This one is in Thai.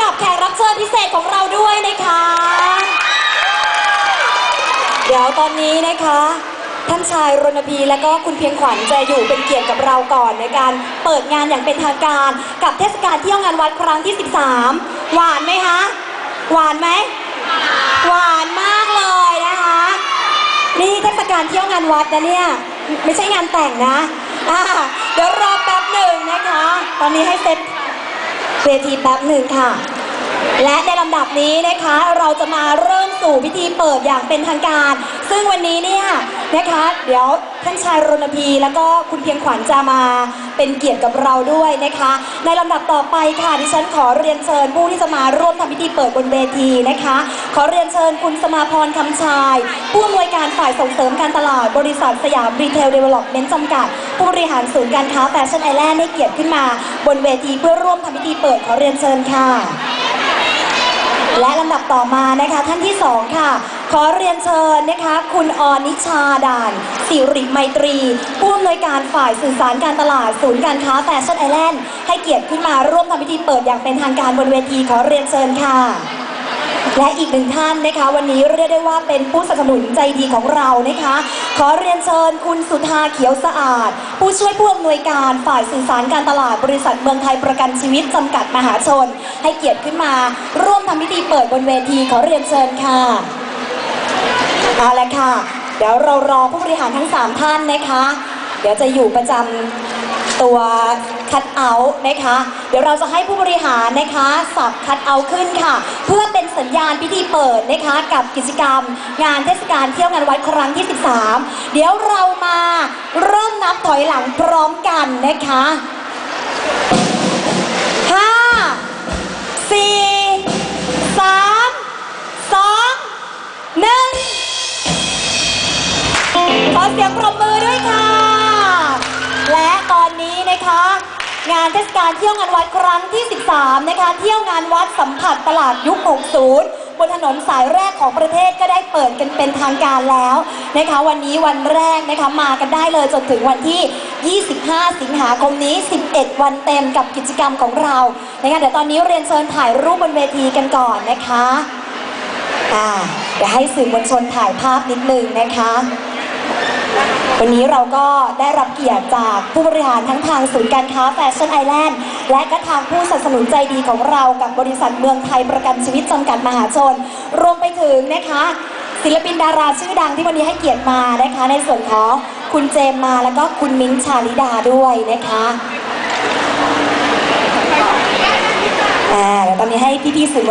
กับแขกรับเชิญพิเศษของเราด้วยนะคะ เดี๋ยวตอนนี้นะคะ ท่านชายรณพีและก็คุณเพียงขวัญจะอยู่เป็นเกียรติกับเราก่อนในการเปิดงานอย่างเป็นทางการกับเทศกาลเที่ยวงานวัดครั้งที่ 13 หวานไหมคะ หวานไหม หวานมากเลยนะคะ นี่เทศกาลเที่ยวงานวัดนะเนี่ย ไม่ใช่งานแต่งนะอ่เดี๋ยวรอแป๊บหนึ่งนะคะ ตอนนี้ให้เซต เวทีแป๊บหนึ่งค่ะ และในลำดับนี้นะคะเราจะมาเริ่มสู่พิธีเปิดอย่างเป็นทางการ ซึ่งวันนี้ นะคะ เดี๋ยวท่านชายรณพีแล้วก็คุณเพียงขวัญจะมาเป็นเกียรติกับเราด้วยนะคะ ในลำดับต่อไปค่ะดิฉันขอเรียนเชิญผู้ที่จะมาร่วมทำพิธีเปิดบนเวทีนะคะ ขอเรียนเชิญคุณสมาพรคำชาย ผู้อำนวยการฝ่ายส่งเสริมการตลาดบริษัทสยามรีเทลเดเวล็อปเมนต์จำกัด ผู้บริหารศูนย์การค้าแฟชั่นไอแลนด์ให้เกียรติขึ้นมา บนเวทีเพื่อร่วมทำพิธีเปิดขอเรียนเชิญค่ะ และลำดับต่อมานะคะท่านที่สองค่ะ ขอเรียนเชิญนะคะ คุณออนิชาด่านสิริไมตรี ผู้อำนวยการฝ่ายสื่อสารการตลาดศูนย์การค้าแฟชั่นไอแลนด์ให้เกียรติขึ้นมาร่วมทำพิธีเปิดอย่างเป็นทางการบนเวทีขอเรียนเชิญค่ะ และอีกหนึ่งท่านนะคะ วันนี้เรียกได้ว่าเป็นผู้สนับสนุนใจดีของเรานะคะ ขอเรียนเชิญคุณสุธาเขียวสะอาด ผู้ช่วยผู้อำนวยการฝ่ายสื่อสารการตลาดบริษัทเมืองไทยประกันชีวิตจำกัดมหาชน ให้เกียรติขึ้นมา ร่วมทำพิธีเปิดบนเวทีขอเรียนเชิญค่ะเอาละค่ะ เดี๋ยวเรารอผู้บริหารทั้ง 3 ท่านนะคะ เดี๋ยวจะอยู่ประจำตัว คัดเอาท์นะคะ เดี๋ยวเราจะให้ผู้บริหารนะคะสับคัดเอาท์ขึ้นค่ะ เพื่อเป็นสัญญาณพิธีเปิดนะคะ กับกิจกรรม งานเทศกาลเที่ยวงานวัดครั้งที่ 13 เดี๋ยวเรามาเริ่มนับถอยหลังพร้อมกันนะคะห้าสี่สามสองหนึ่งขอเสียงปรบมือด้วยค่ะ และตอนนี้นะคะ งานเทศกาลเที่ยวงานวัดครั้งที่ 13 นะคะ เที่ยวงานวัดสัมผัสตลาดยุค 60 บนถนนสายแรกของประเทศก็ได้เปิดกันเป็นทางการแล้วนะคะ วันนี้วันแรกนะคะมากันได้เลยจนถึงวันที่ 25 สิงหาคมนี้ 11 วันเต็มกับกิจกรรมของเรานะคะเดี๋ยวตอนนี้เรียนเชิญถ่ายรูปบนเวทีกันก่อนนะคะอ่าเดี๋ยวให้สื่อมวลชนถ่ายภาพนิดนึงนะคะ วันนี้เราก็ได้รับเกียรติจากผู้บริหารทั้งทางศูนย์การค้าแฟชั่นไอแลนด์และก็ทางผู้สนับสนุนใจดีของเรากับบริษัทเมืองไทยประกันชีวิตจำกัดมหาชน รวมไปถึงนะคะ ศิลปินดาราชื่อดังที่วันนี้ให้เกียรติมานะคะในส่วนของคุณเจมมาแล้วก็คุณมิ้นชาลิดาด้วยนะคะอ่าเดี๋ยวตอนนี้ให้พี่ๆสื่อมวล